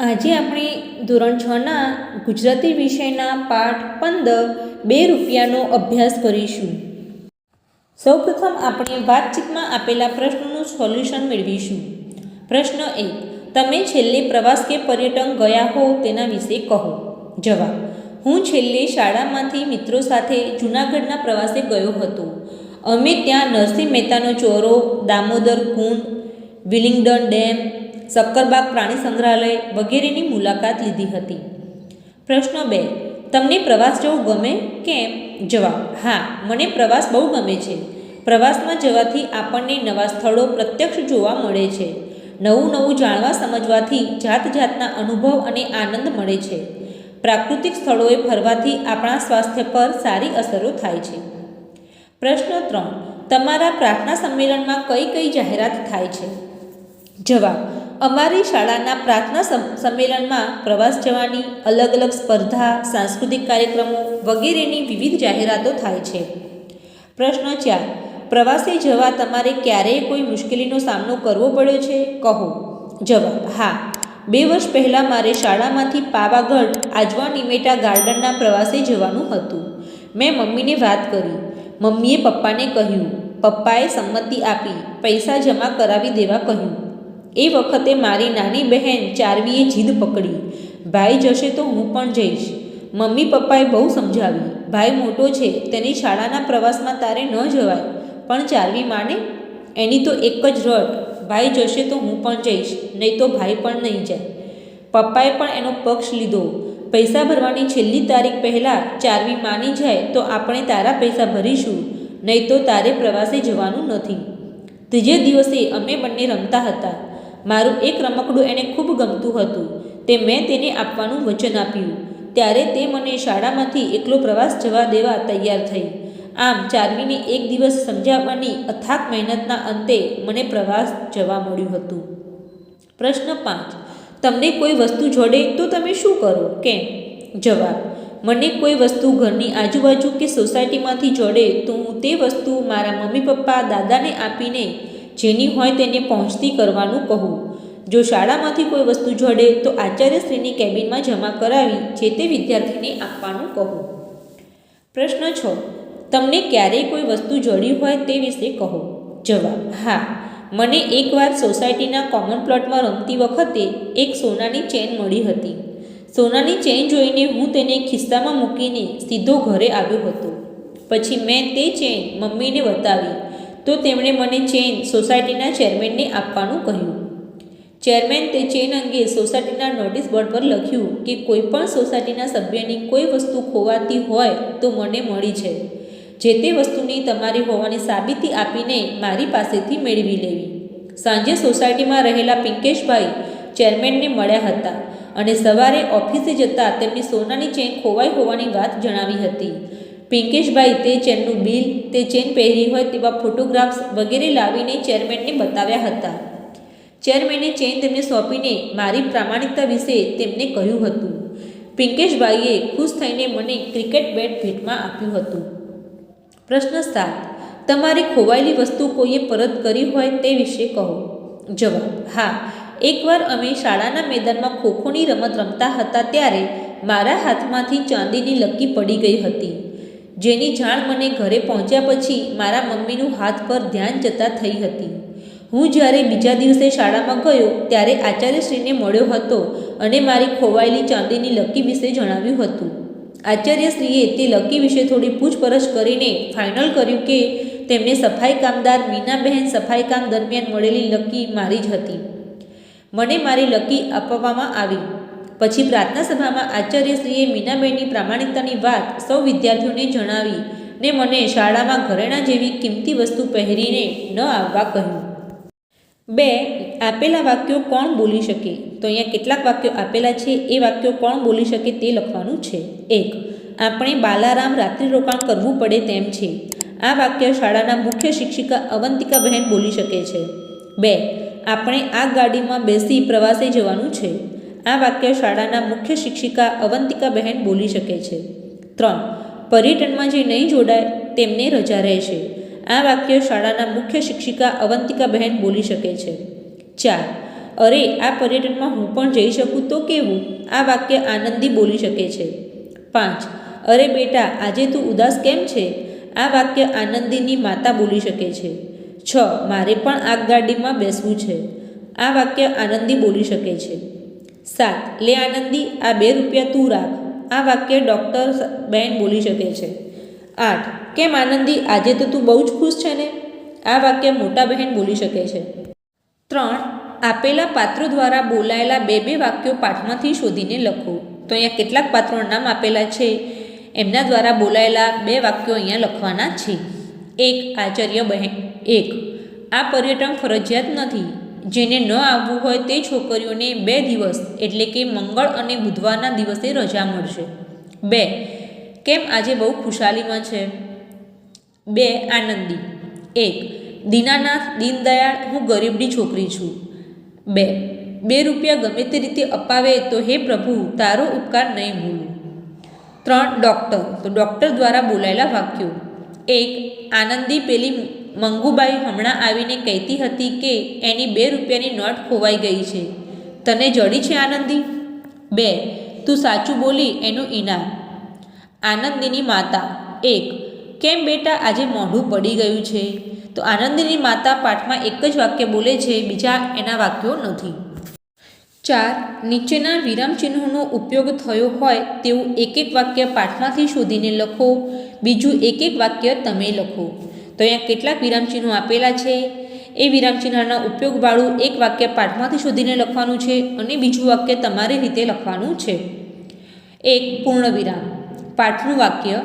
આજે આપણે ધોરણ છના ગુજરાતી વિષયના પાઠ પંદર બે રૂપિયાનો અભ્યાસ કરીશું. સૌપ્રથમ આપણે વાતચીતમાં આપેલા પ્રશ્નોનું સોલ્યુશન મેળવીશું. પ્રશ્ન એક, તમે છેલ્લે પ્રવાસ કે પર્યટન ગયા હો તેના વિશે કહો. જવાબ, હું છેલ્લે શાળામાંથી મિત્રો સાથે જૂનાગઢના પ્રવાસે ગયો હતો. અમે ત્યાં નરસિંહ મહેતાનો ચોરો, દામોદર કુંડ, વિલિંગડન ડેમ સક્કરબાગ પ્રાણી સંગ્રહાલય વગેરેની મુલાકાત લીધી હતી. પ્રશ્ન બે, તમને પ્રવાસ જવું ગમે? કેમ? જવાબ, હા, મને પ્રવાસ બહુ ગમે છે. પ્રવાસમાં જવાથી આપણને નવા સ્થળો પ્રત્યક્ષ જોવા મળે છે. નવું નવું જાણવા સમજવાથી જાત જાતના અનુભવ અને આનંદ મળે છે. પ્રાકૃતિક સ્થળોએ ફરવાથી આપણા સ્વાસ્થ્ય પર સારી અસરો થાય છે. પ્રશ્ન ત્રણ, તમારા પ્રાર્થના સંમેલનમાં કઈ કઈ જાહેરાત થાય છે? જવાબ અમારી શાળાના પ્રાર્થના સંમેલનમાં પ્રવાસ જવાની અલગ અલગ સ્પર્ધા, સાંસ્કૃતિક કાર્યક્રમો વગેરેની વિવિધ જાહેરાતો થાય છે. પ્રશ્ન ચાર, પ્રવાસે જવા તમારે ક્યારેય કોઈ મુશ્કેલીનો સામનો કરવો પડ્યો છે? કહો. જવાબ, હા. બે વર્ષ પહેલાં મારે શાળામાંથી પાવાગઢ, આજવા નિમેટા ગાર્ડનના પ્રવાસે જવાનું હતું. મેં મમ્મીને વાત કરી. મમ્મીએ પપ્પાને કહ્યું, પપ્પાએ સંમતિ આપી, પૈસા જમા કરાવી દેવા કહ્યું. એ વખતે મારી નાની બહેન ચારવીએ જીદ પકડી. ભાઈ જશે તો હું પણ જઈશ. મમ્મી પપ્પાએ બહુ સમજાવ્યું. ભાઈ મોટો છે, તેની શાળાના પ્રવાસમાં તારે ન જવાય. પણ ચારવી માને? એની તો એક જ રટ ભાઈ જશે તો હું પણ જઈશ, નહીં તો ભાઈ પણ નહીં જાય. પપ્પાએ પણ એનો પક્ષ લીધો. પૈસા ભરવાની છેલ્લી તારીખ પહેલાં ચારવી માની જાય તો આપણે તારા પૈસા ભરીશું, નહીં તો તારે પ્રવાસે જવાનું નથી. ત્રીજે દિવસે અમે બંને રમતા હતા. મારું એક રમકડું એને ખૂબ ગમતું હતું. તે મેં તેને આપવાનું વચન આપ્યું. ત્યારે તે મને શાળામાંથી એકલો પ્રવાસ જવા દેવા તૈયાર થઈ. આમ ચારવીને એક દિવસ સમજાવવાની અથાક મહેનતના અંતે મને પ્રવાસ જવા મળ્યું હતું. પ્રશ્ન પાંચ. તમને કોઈ વસ્તુ જોડે તો તમે શું કરો? કેમ? જવાબ. મને કોઈ વસ્તુ ઘરની આજુબાજુ કે સોસાયટીમાંથી જોડે તો હું તે વસ્તુ મારા મમ્મી પપ્પા દાદાને આપીને જેની હોય તેને પહોંચતી કરવાનું કહું. જો શાળામાંથી કોઈ વસ્તુ જડે તો આચાર્યશ્રીની કેબિનમાં જમા કરાવી જે તે વિદ્યાર્થીને આપવાનું કહું. પ્રશ્ન છ. તમને ક્યારેય કોઈ વસ્તુ જડી હોય તે વિશે કહો. જવાબ, હા. મને એકવાર સોસાયટીના કોમન પ્લોટમાં રમતી વખતે એક સોનાની ચેન મળી હતી. સોનાની ચેન જોઈને હું તેને ખિસ્સામાં મૂકીને સીધો ઘરે આવ્યો હતો. પછી મેં તે ચેન મમ્મીને બતાવી. તો તેમણે મને ચેન સોસાયટીના ચેરમેનને આપવાનું કહ્યું. ચેરમેન તે ચેન અંગે સોસાયટીના નોટિસ બોર્ડ પર લખ્યું કે કોઈ પણ સોસાયટીના સભ્યની કોઈ વસ્તુ ખોવાતી હોય તો મને મળી છે. જે તે વસ્તુની તમારી હોવાની સાબિતી આપીને મારી પાસેથી મેળવી લેવી. સાંજે સોસાયટીમાં રહેલા પિંકેશભાઈ ચેરમેનને મળ્યા હતા અને સવારે ઓફિસે જતાં તેમની સોનાની ચેન ખોવાઈ હોવાની વાત જણાવી હતી. પિંકેશભાઈ તે ચેનનું બિલ, તે ચેન પહેરી હોય તેવા ફોટોગ્રાફ્સ વગેરે લાવીને ચેરમેનને બતાવ્યા હતા. ચેરમેને ચેન તેમને સોંપીને મારી પ્રામાણિકતા વિશે તેમને કહ્યું હતું. પિંકેશભાઈએ ખુશ થઈને મને ક્રિકેટ બેટ ભેટમાં આપ્યું હતું. પ્રશ્ન સાત, તમારી ખોવાયેલી વસ્તુ કોઈએ પરત કરી હોય તે વિશે કહો. જવાબ, હા, એકવાર અમે શાળાના મેદાનમાં ખોખોની રમત રમતા હતા ત્યારે મારા હાથમાંથી ચાંદીની લકી પડી ગઈ હતી. જેની જાણ મને ઘરે પહોંચ્યા પછી મારા મમ્મીનું હાથ પર ધ્યાન જતાં થઈ હતી. હું જ્યારે બીજા દિવસે શાળામાં ગયો ત્યારે આચાર્યશ્રીને મળ્યો હતો અને મારી ખોવાયેલી ચાંદીની લકી વિશે જણાવ્યું હતું. આચાર્યશ્રીએ તે લકી વિશે થોડી પૂછપરછ કરીને ફાઇનલ કર્યું કે તેમને સફાઈ કામદાર મીનાબહેન સફાઈ કામ દરમિયાન મળેલી લકી મારી જ હતી. મને મારી લકી આપવામાં આવી. પછી પ્રાર્થના સભામાં આચાર્યશ્રીએ મીનાબેનની પ્રામાણિકતાની વાત સૌ વિદ્યાર્થીઓને જણાવી ને મને શાળામાં ઘરેણાં જેવી કિંમતી વસ્તુ પહેરીને ન આવવા કહ્યું. બે, આપેલા વાક્યો કોણ બોલી શકે? તો અહીંયા કેટલાક વાક્યો આપેલા છે, એ વાક્યો કોણ બોલી શકે તે લખવાનું છે. એક, આપણે બાલારામ રાત્રિ રોકાણ કરવું પડે તેમ છે. આ વાક્ય શાળાના મુખ્ય શિક્ષિકા અવંતિકા બહેન બોલી શકે છે. બે, આપણે આ ગાડીમાં બેસી પ્રવાસે જવાનું છે. આ વાક્ય શાળાના મુખ્ય શિક્ષિકા અવંતિકા બહેન બોલી શકે છે. ત્રણ, પર્યટનમાં જે નહીં જોડાય તેમને રજા રહેશે આ વાક્ય શાળાના મુખ્ય શિક્ષિકા અવંતિકા બહેન બોલી શકે છે. ચાર, અરે, આ પર્યટનમાં હું પણ જઈ શકું તો કેવું? આ વાક્ય આનંદી બોલી શકે છે. પાંચ, અરે, બેટા, આજે તું ઉદાસ કેમ છે? આ વાક્ય આનંદીની માતા બોલી શકે છે. છ, મારે પણ આગગાડીમાં બેસવું છે. આ વાક્ય આનંદી બોલી શકે છે. સાત, લે આનંદી, આ બે રૂપિયા તું રાખ. આ વાક્ય ડૉક્ટર બેન બોલી શકે છે. આઠ, કેમ આનંદી, આજે તો તું બહુ જ ખુશ છે ને? આ વાક્ય મોટા બહેન બોલી શકે છે. ત્રણ, આપેલા પાત્રો દ્વારા બોલાયેલા બે બે વાક્યો પાઠમાંથી શોધીને લખો. તો અહીંયા કેટલાક પાત્રોના નામ આપેલા છે. એમના દ્વારા બોલાયેલા બે વાક્યો અહીંયા લખવાના છે. એક, આચાર્ય બહેન. એક, આ પર્યટન ફરજિયાત નથી. જેને ન આવવું હોય તે છોકરીઓને બે દિવસ, એટલે કે મંગળ અને બુધવારના દિવસે રજા મળશે. બે, કેમ આજે બહુ ખુશાલીમાં છે? બે, આનંદી. એક, દીનાનાથ, દીનદયાળ, હું ગરીબની છોકરી છું. બે બે રૂપિયા ગમે તે રીતે અપાવે તો હે પ્રભુ, તારો ઉપકાર નહીં ભૂલું. ત્રણ, ડૉક્ટર. તો ડૉક્ટર દ્વારા બોલાયેલા વાક્યો. એક, આનંદી પેલી મંગુબાઈ હમણાં આવીને કહેતી હતી કે એની બે રૂપિયાની નોટ ખોવાઈ ગઈ છે. તને જડી છે આનંદી? બે, તું સાચું બોલી એનું ઇનામ આનંદીની માતા, એક, કેમ બેટા આજે મોઢું પડી ગયું છે? તો આનંદીની માતા પાઠમાં એક જ વાક્ય બોલે છે, બીજા એના વાક્યો નથી. ચાર, નીચેના વિરામચિહ્નોનો ઉપયોગ થયો હોય તેવું એક એક વાક્ય પાઠમાંથી શોધીને લખો. બીજું એક એક વાક્ય તમે લખો. તો અહીંયા કેટલાક વિરામચિહ્નો આપેલા છે. એ વિરામચિહ્નના ઉપયોગવાળું એક વાક્ય પાઠમાંથી શોધીને લખવાનું છે અને બીજું વાક્ય તમારી રીતે લખવાનું છે. એક પૂર્ણ વિરામ. પાઠનું વાક્ય,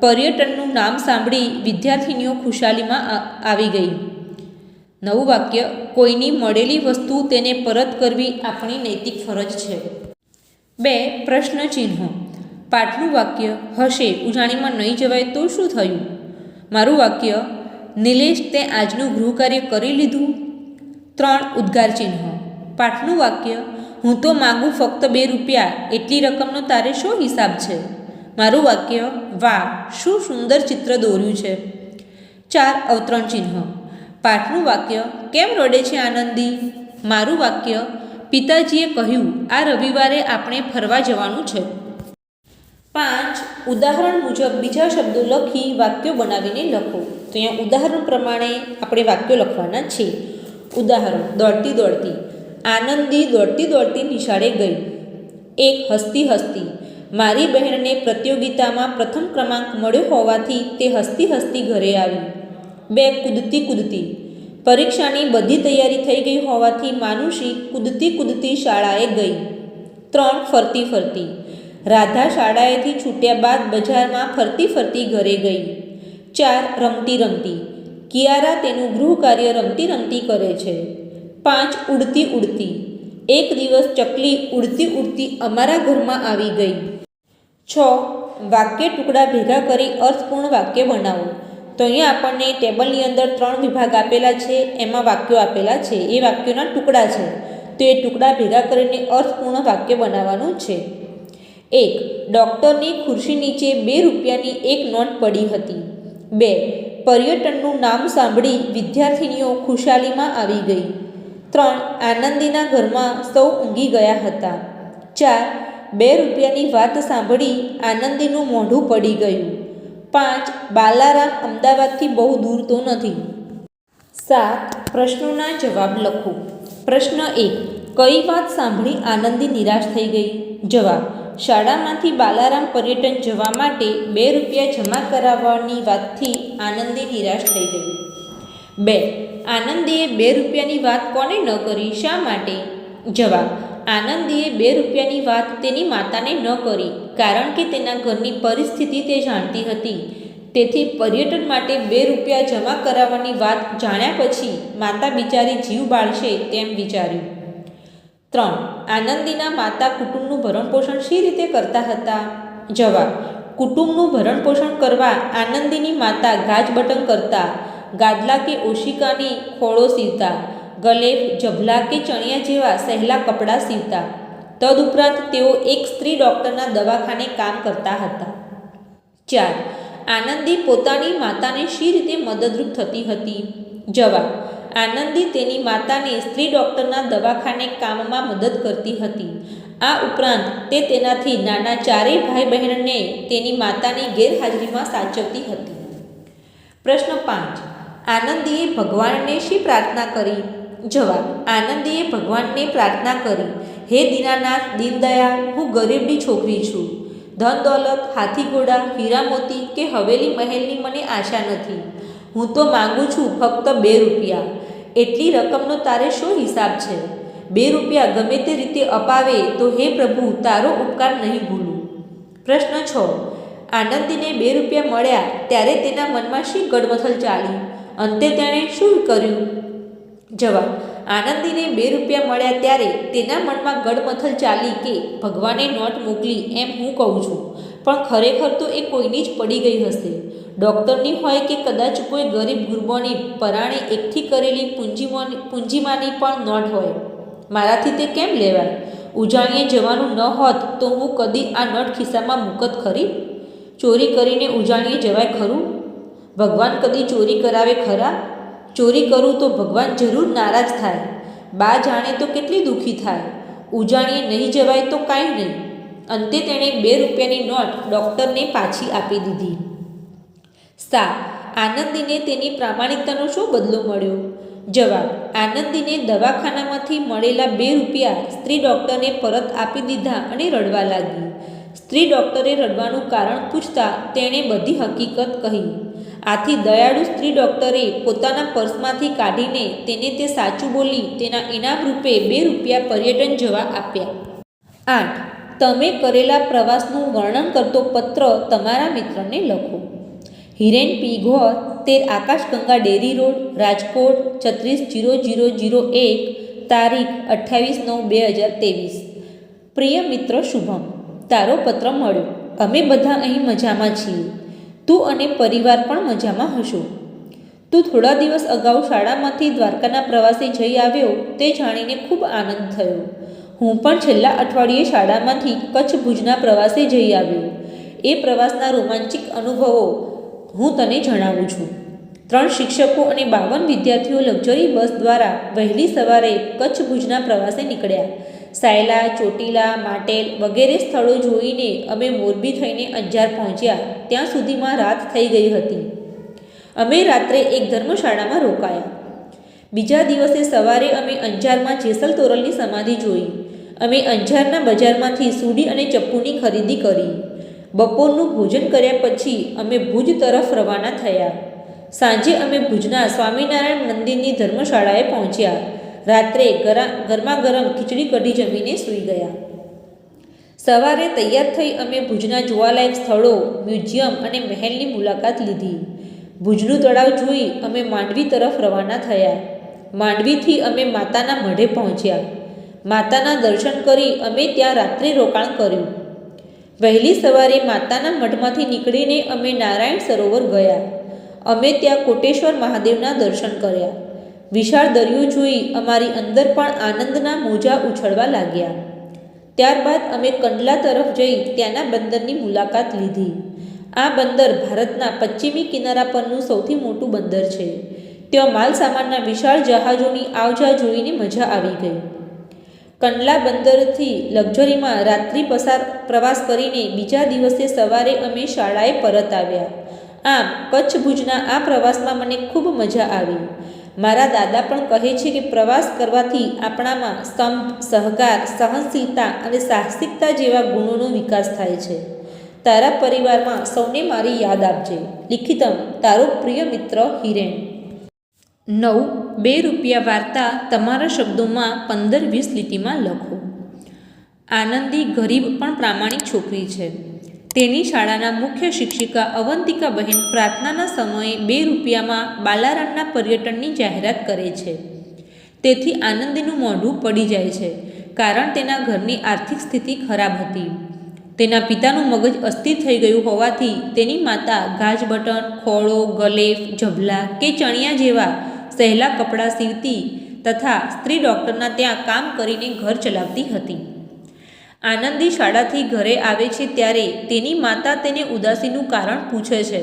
પર્યટનનું નામ સાંભળી વિદ્યાર્થીનીઓ ખુશાલીમાં આવી ગઈ. નવું વાક્ય, કોઈની મળેલી વસ્તુ તેને પરત કરવી આપણી નૈતિક ફરજ છે. બે પ્રશ્ન ચિહ્નો પાઠનું વાક્ય, હશે, ઉજાણીમાં નહીં જવાય તો શું થયું? મારું વાક્ય, નિલેશ, તે આજનું ગૃહકાર્ય કરી લીધું ત્રણ ઉદ્ગાર ચિહ્ન. પાઠનું વાક્ય, હું તો માગું ફક્ત બે રૂપિયા, એટલી રકમનો તારે શું હિસાબ છે મારું વાક્ય, વાહ, શું સુંદર ચિત્ર દોર્યું છે ચાર અવતરણ ચિહ્ન. પાઠનું વાક્ય, કેમ રડે છે આનંદી મારું વાક્ય, પિતાજીએ કહ્યું, આ રવિવારે આપણે ફરવા જવાનું છે. પાંચ, ઉદાહરણ મુજબ બીજા શબ્દો લખી વાક્યો બનાવીને લખો. તો અહીંયા ઉદાહરણ પ્રમાણે આપણે વાક્યો લખવાના છે ઉદાહરણ, દોડતી દોડતી. આનંદી દોડતી દોડતી નિશાળે ગઈ. એક, હસતી હસતી. મારી બહેનને પ્રતિયોગિતામાં પ્રથમ ક્રમાંક મળ્યો હોવાથી તે હસતી હસતી ઘરે આવી. બે, કૂદતી કૂદતી. પરીક્ષાની બધી તૈયારી થઈ ગઈ હોવાથી માનુષી કૂદતી કૂદતી શાળાએ ગઈ. ત્રણ, ફરતી ફરતી. રાધા શાળાએથી છૂટ્યા બાદ બજારમાં ફરતી ફરતી ઘરે ગઈ. ચાર રમતી રમતી. કિયારા તેનું ગૃહ કાર્ય રમતી રમતી કરે છે. પાંચ ઉડતી ઉડતી. એક દિવસ ચકલી ઉડતી ઉડતી અમારા ઘરમાં આવી ગઈ. છ વાક્ય ટુકડા ભેગા કરી અર્થપૂર્ણ વાક્ય બનાવો. તો અહીંયા આપણને ટેબલની અંદર ત્રણ વિભાગ આપેલા છે, એમાં વાક્યો આપેલા છે. એ વાક્યોના ટુકડા છે. તો એ ટુકડા ભેગા કરીને અર્થપૂર્ણ વાક્ય બનાવવાનું છે. એક, ડૉક્ટરની ખુરશી નીચે બે રૂપિયાની એક નોટ પડી હતી. બે, પર્યટનનું નામ સાંભળી વિદ્યાર્થિનીઓ ખુશાલીમાં આવી ગઈ. ત્રણ, આનંદીના ઘરમાં સૌ ઊંઘી ગયા હતા. ચાર, બે રૂપિયાની વાત સાંભળી આનંદીનું મોઢું પડી ગયું. પાંચ, બાલારામ અમદાવાદથી બહુ દૂર તો નથી. સાત, પ્રશ્નોના જવાબ લખો. પ્રશ્ન એક, કઈ વાત સાંભળી આનંદી નિરાશ થઈ ગઈ? જવાબ, શાળામાંથી બાલારામ પર્યટન જવા માટે બે રૂપિયા જમા કરાવવાની વાતથી આનંદી નિરાશ થઈ ગયું બે આનંદીએ બે રૂપિયાની વાત કોને ન કરી? શા માટે? જવાબ આનંદીએ બે રૂપિયાની વાત તેની માતાને ન કરી, કારણ કે તેના ઘરની પરિસ્થિતિ તે જાણતી હતી. તેથી પર્યટન માટે બે રૂપિયા જમા કરાવવાની વાત જાણ્યા પછી માતા બિચારી જીવ બાળશે તેમ વિચાર્યું. ત્રણ, આનંદીના માતા કુટુંબનું ભરણપોષણ શી રીતે કરતા હતા? જવાબ, કુટુંબનું ભરણપોષણ કરવા આનંદીની માતા ગાજ બટન કરતા, ગાદલા કે ઓશિકાની ખોળો સીવતા, ગલે, જભલા કે ચણિયા જેવા સહેલા કપડાં સીવતા. તદુપરાંત તેઓ એક સ્ત્રી ડૉક્ટરના દવાખાને કામ કરતા હતા. ચાર, આનંદી પોતાની માતાને શી રીતે મદદરૂપ થતી હતી? જવાબ આનંદી તેની માતાને સ્ત્રી ડૉક્ટરના દવાખાને કામમાં મદદ કરતી હતી. આ ઉપરાંત તે તેનાથી નાના ચારેય ભાઈ બહેનને તેની માતાની ગેરહાજરીમાં સાચવતી હતી. પ્રશ્ન પાંચ. આનંદીએ ભગવાનને શી પ્રાર્થના કરી? જવાબ. આનંદીએ ભગવાનને પ્રાર્થના કરી, હે દીનાનાથ દીનદયા હું ગરીબની છોકરી છું. ધન દોલત હાથી ઘોડા હીરા મોતી કે હવેલી મહેલની મને આશા નથી. હું તો માગું છું ફક્ત બે રૂપિયા. એટલી રકમનો તારે શું હિસાબ છે? બે રૂપિયા ગમે તે રીતે અપાવે તો હે પ્રભુ, તારો ઉપકાર નહીં ભૂલું. પ્રશ્ન છ. આનંદીને બે રૂપિયા મળ્યા ત્યારે તેના મનમાં શી ગડમથલ ચાલી? અંતે તેણે શું કર્યું? જવાબ, આનંદીને બે રૂપિયા મળ્યા ત્યારે તેના મનમાં ગડમથલ ચાલી કે ભગવાને નોટ મોકલી એમ હું કહું છું. પણ ખરેખર તો એ કોઈની જ પડી ગઈ હશે. ડૉક્ટરની હોય કે કદાચ કોઈ ગરીબ ગુરબોની પરાણે એકઠી કરેલી પૂંજીમાંની પૂંજીમાંની પણ નોટ હોય. મારાથી તે કેમ લેવાય? ઉજાણીએ જવાનું ન હોત તો હું કદી આ નોટ ખિસ્સામાં મૂકત ખરી? ચોરી કરીને ઉજાણીએ જવાય ખરું? ભગવાન કદી ચોરી કરાવે ખરા? ચોરી કરું તો ભગવાન જરૂર નારાજ થાય. બા જાણે તો કેટલી દુઃખી થાય. ઉજાણીએ નહીં જવાય તો કાંઈ નહીં. અંતે તેણે બે રૂપિયાની નોટ ડૉક્ટરને પાછી આપી દીધી. સા, આનંદીને તેની પ્રામાણિકતાનો શું બદલો મળ્યો? જવાબ, આનંદીને દવાખાનામાંથી મળેલા બે રૂપિયા સ્ત્રી ડૉક્ટરને પરત આપી દીધા અને રડવા લાગી. સ્ત્રી ડૉક્ટરે રડવાનું કારણ પૂછતા તેણે બધી હકીકત કહી. આથી દયાળુ સ્ત્રી ડૉક્ટરે પોતાના પર્સમાંથી કાઢીને તેને તે સાચું બોલી તેના ઇનામ રૂપે બે રૂપિયા પર્યટન જવા આપ્યા. આઠ, તમે કરેલા પ્રવાસનું વર્ણન કરતો પત્ર તમારા મિત્રને લખો. હિરેન પી. ઘોર તેર આકાશગંગા ડેરી રોડ, રાજકોટ, છત્રીસ જીરો જીરો જીરો એક, તારીખ અઠ્ઠાવીસ નવ બે હજાર ત્રેવીસ. પ્રિય મિત્ર, શુભમ. તારો પત્ર મળ્યો. અમે બધા અહીં મજામાં છીએ. તું અને પરિવાર પણ મજામાં હશો. તું થોડા દિવસ અગાઉ શાળામાંથી દ્વારકાના પ્રવાસે જઈ આવ્યો તે જાણીને ખૂબ આનંદ થયો. હું પણ છેલ્લા અઠવાડિયે શાળામાંથી કચ્છ ભુજના પ્રવાસે જઈ આવ્યો. એ પ્રવાસના રોમાંચિક અનુભવો હું તને જણાવું છું. ત્રણ શિક્ષકો અને બાવન વિદ્યાર્થીઓ લક્ઝરી બસ દ્વારા વહેલી સવારે કચ્છ ભુજના પ્રવાસે નીકળ્યા. સાયલા, ચોટીલા, માટેલ વગેરે સ્થળો જોઈને અમે મોરબી થઈને અંજાર પહોંચ્યા. ત્યાં સુધીમાં રાત થઈ ગઈ હતી. અમે રાત્રે એક ધર્મશાળામાં રોકાયા. બીજા દિવસે સવારે અમે અંજારમાં જેસલ તોરલની સમાધિ જોઈ. અમે અંજારના બજારમાંથી સૂડી અને ચપ્પુની ખરીદી કરી. બપોરનું ભોજન કર્યા પછી અમે ભુજ તરફ રવાના થયા. સાંજે અમે ભુજના સ્વામિનારાયણ મંદિરની ધર્મશાળાએ પહોંચ્યા. રાત્રે ગરા ગરમા ગરમ ખીચડી કઢી જમીને સૂઈ ગયા. સવારે તૈયાર થઈ અમે ભુજના જોવાલાયક સ્થળો, મ્યુઝિયમ અને મહેલની મુલાકાત લીધી. ભુજનું તળાવ જોઈ અમે માંડવી તરફ રવાના થયા. માંડવીથી અમે માતાના મઢે પહોંચ્યા. માતાના દર્શન કરી અમે ત્યાં રાત્રે રોકાણ કર્યું. વહેલી સવારે માતાના મઠમાંથી નીકળીને અમે નારાયણ સરોવર ગયા. અમે ત્યાં કોટેશ્વર મહાદેવના દર્શન કર્યા. વિશાળ દરિયો જોઈ અમારી અંદર પણ આનંદના મોજા ઉછળવા લાગ્યા. ત્યારબાદ અમે કંડલા તરફ જઈ ત્યાંના બંદરની મુલાકાત લીધી. આ બંદર ભારતના પશ્ચિમી કિનારા પરનું સૌથી મોટું બંદર છે. ત્યાં માલ સામાનના વિશાળ જહાજોની આવજા જોઈને મજા આવી ગઈ. કંડલા બંદરથી લક્ઝરીમાં રાત્રિ પસાર પ્રવાસ કરીને બીજા દિવસે સવારે અમે શાળાએ પરત આવ્યા. આમ, કચ્છ ભુજના આ પ્રવાસમાં મને ખૂબ મજા આવી. મારા દાદા પણ કહે છે કે પ્રવાસ કરવાથી આપણામાં સ્તંભ, સહકાર, સહનશીલતા અને સાહસિકતા જેવા ગુણોનો વિકાસ થાય છે. તારા પરિવારમાં સૌને મારી યાદ આપજે. લિખિતમ, તારો પ્રિય મિત્ર હિરેન. નવ બે રૂપિયા વાર્તા તમારા શબ્દોમાં પંદર વીસ લીટીમાં લખો. આનંદી ગરીબ પણ પ્રામાણિક છોકરી છે. તેની શાળાના મુખ્ય શિક્ષિકા અવંતિકાબહેન પ્રાર્થનાના સમયે બે રૂપિયામાં બાલારામના પર્યટનની જાહેરાત કરે છે. તેથી આનંદીનું મોઢું પડી જાય છે, કારણ તેના ઘરની આર્થિક સ્થિતિ ખરાબ હતી. તેના પિતાનું મગજ અસ્થિર થઈ ગયું હોવાથી તેની માતા ગાજ બટન ખોળો, ગલેફ ઝબલા કે ચણિયા જેવા સહેલા કપડાં સીવતી તથા સ્ત્રી ડૉક્ટરના ત્યાં કામ કરીને ઘર ચલાવતી હતી. આનંદી શાળાથી ઘરે આવે છે ત્યારે તેની માતા તેને ઉદાસીનું કારણ પૂછે છે,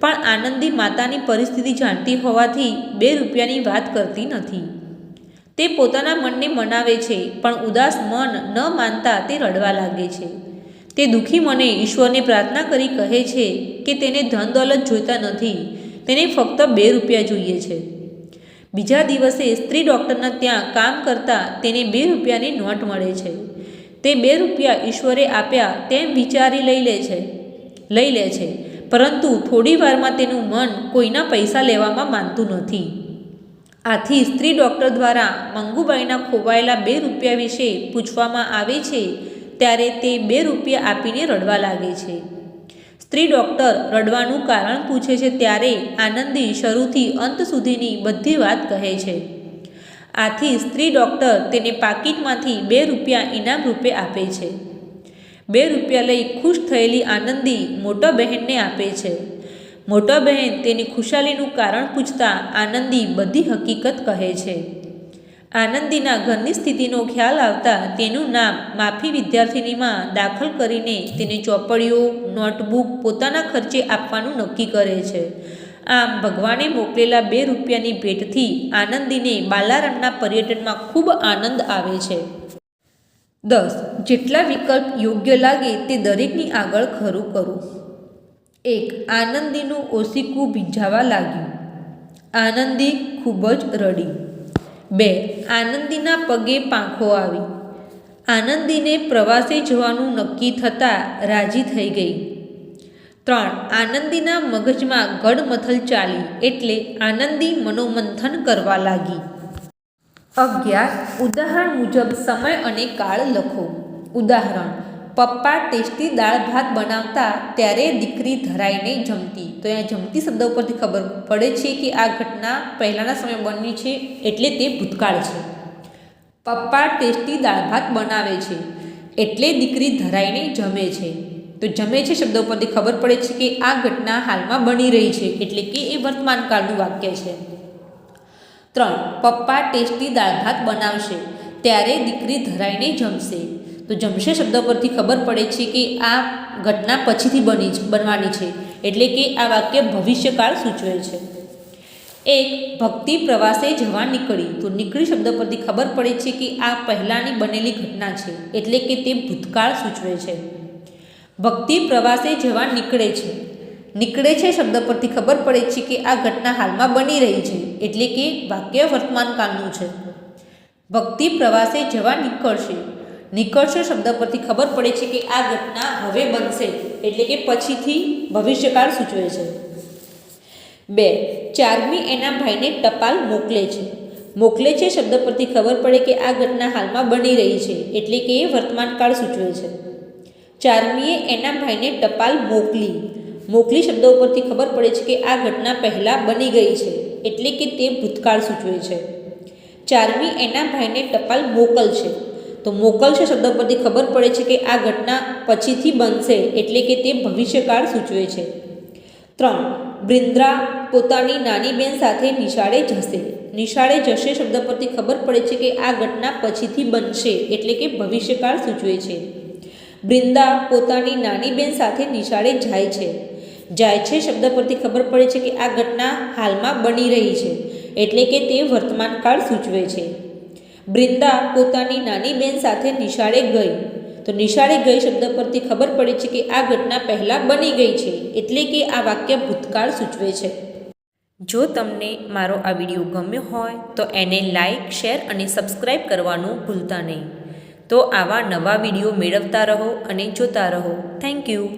પણ આનંદી માતાની પરિસ્થિતિ જાણતી હોવાથી બે રૂપિયાની વાત કરતી નથી. તે પોતાના મનને મનાવે છે, પણ ઉદાસ મન ન માનતા તે રડવા લાગે છે. તે દુઃખી મને ઈશ્વરને પ્રાર્થના કરી કહે છે કે તેને ધન દોલત જોઈતા નથી, તેને ફક્ત બે રૂપિયા જોઈએ છે. બીજા દિવસે સ્ત્રી ડૉક્ટરના ત્યાં કામ કરતા તેને બે રૂપિયાની નોટ મળે છે. તે બે રૂપિયા ઈશ્વરે આપ્યા તેમ વિચારી લઈ લે છે, લઈ લે છે. પરંતુ થોડી વારમાં તેનું મન કોઈના પૈસા લેવામાં માનતું નથી. આથી સ્ત્રી ડૉક્ટર દ્વારા મંગુબાઈના ખોવાયેલા બે રૂપિયા વિશે પૂછવામાં આવે છે, ત્યારે તે બે રૂપિયા આપીને રડવા લાગે છે. સ્ત્રી ડૉક્ટર રડવાનું કારણ પૂછે છે ત્યારે આનંદી શરૂથી અંત સુધીની બધી વાત કહે છે. આથી સ્ત્રી ડૉક્ટર તેને પાકીટમાંથી બે રૂપિયા ઇનામ રૂપે આપે છે. બે રૂપિયા લઈ ખુશ થયેલી આનંદી મોટા બહેનને આપે છે. મોટા બહેન તેની ખુશાલીનું કારણ પૂછતા આનંદી બધી હકીકત કહે છે. આનંદીના ઘરની સ્થિતિનો ખ્યાલ આવતા તેનું નામ માફી વિદ્યાર્થિનીમાં દાખલ કરીને તેને ચોપડીઓ, નોટબુક પોતાના ખર્ચે આપવાનું નક્કી કરે છે. આમ ભગવાને મોકલેલા બે રૂપિયાની ભેટથી આનંદીને બાલારામના પર્યટનમાં ખૂબ આનંદ આવે છે. દસ, જેટલા વિકલ્પ યોગ્ય લાગે તે દરેકની આગળ ખરું કરું. એક, આનંદીનું ઓશીકું ભીંજાવા લાગ્યું. આનંદી ખૂબ જ રડી. બે, આનંદીના પગે પાંખો આવી. આનંદીને પ્રવાસે જવાનું નક્કી થતાં રાજી થઈ ગઈ. ત્રણ, આનંદીના મગજમાં ગડમથલ ચાલી એટલે આનંદી મનોમંથન કરવા લાગી. અગિયાર, ઉદાહરણ મુજબ સમય અને કાળ લખો. ઉદાહરણ પપ્પા ટેસ્ટી દાળ ભાત બનાવતા ત્યારે દીકરી ધરાઈને જમતી. તો અહીંયા જમતી શબ્દ ઉપરથી ખબર પડે છે કે આ ઘટના પહેલાંના સમયે બની છે એટલે તે ભૂતકાળ છે. પપ્પા ટેસ્ટી દાળ ભાત બનાવે છે એટલે દીકરી ધરાઈને જમે છે. તો જમે છે શબ્દ ઉપરથી ખબર પડે છે કે આ ઘટના હાલમાં બની રહી છે એટલે કે એ વર્તમાન કાળનું વાક્ય છે. ત્રણ. પપ્પા ટેસ્ટી દાળ ભાત બનાવશે ત્યારે દીકરી ધરાઈને જમશે. તો જમશે શબ્દ પરથી ખબર પડે છે કે આ ઘટના પછીથી બની બનવાની છે. એટલે કે આ વાક્ય ભવિષ્યકાળ સૂચવે છે. એક, ભક્તિ પ્રવાસે જવા નીકળી. તો નીકળી શબ્દ પરથી ખબર પડે છે કે આ પહેલાંની બનેલી ઘટના છે. એટલે કે તે ભૂતકાળ સૂચવે છે. ભક્તિ પ્રવાસે જવા નીકળે છે. નીકળે છે શબ્દ પરથી ખબર પડે છે કે આ ઘટના હાલમાં બની રહી છે. એટલે કે વાક્ય વર્તમાન કાળનું છે. ભક્તિ પ્રવાસે જવા નીકળશે. નીકળશે શબ્દ પરથી ખબર પડે છે કે આ ઘટના હવે બનશે, એટલે કે પછીથી ભવિષ્યકાળ સૂચવે છે. બે, ચારમી એના ભાઈને ટપાલ મોકલે છે. મોકલે છે શબ્દ પરથી ખબર પડે કે આ ઘટના હાલમાં બની રહી છે, એટલે કે વર્તમાનકાળ સૂચવે છે. ચારમીએ એના ભાઈને ટપાલ મોકલી. મોકલી શબ્દો ઉપરથી ખબર પડે છે કે આ ઘટના પહેલાં બની ગઈ છે, એટલે કે તે ભૂતકાળ સૂચવે છે. ચારમી એના ભાઈને ટપાલ મોકલશે તો મોકલશે શબ્દ પરથી ખબર પડે છે કે આ ઘટના પછીથી બનશે એટલે કે તે ભવિષ્યકાળ સૂચવે છે. ત્રણ બ્રિન્દ્રા પોતાની નાની બેન સાથે નિશાળે જશે. નિશાળે જશે શબ્દ પરથી ખબર પડે છે કે આ ઘટના પછીથી બનશે એટલે કે ભવિષ્યકાળ સૂચવે છે. બ્રિંદા પોતાની નાની બેન સાથે નિશાળે જાય છે. જાય છે શબ્દ પરથી ખબર પડે છે કે આ ઘટના હાલમાં બની રહી છે એટલે કે તે વર્તમાનકાળ સૂચવે છે. બ્રિંદા પોતાની નાની બેન સાથે નિશાળે ગઈ. તો નિશાળે ગઈ શબ્દ પરથી ખબર પડે છે કે આ ઘટના પહેલાં બની ગઈ છે, એટલે કે આ વાક્ય ભૂતકાળ સૂચવે છે. જો તમને મારો આ વીડિયો ગમ્યો હોય, તો એને લાઈક, શેર અને સબસ્ક્રાઈબ કરવાનું ભૂલતા નહીં. તો આવા નવા વીડિયો મેળવતા રહો અને જોતા રહો. Thank you.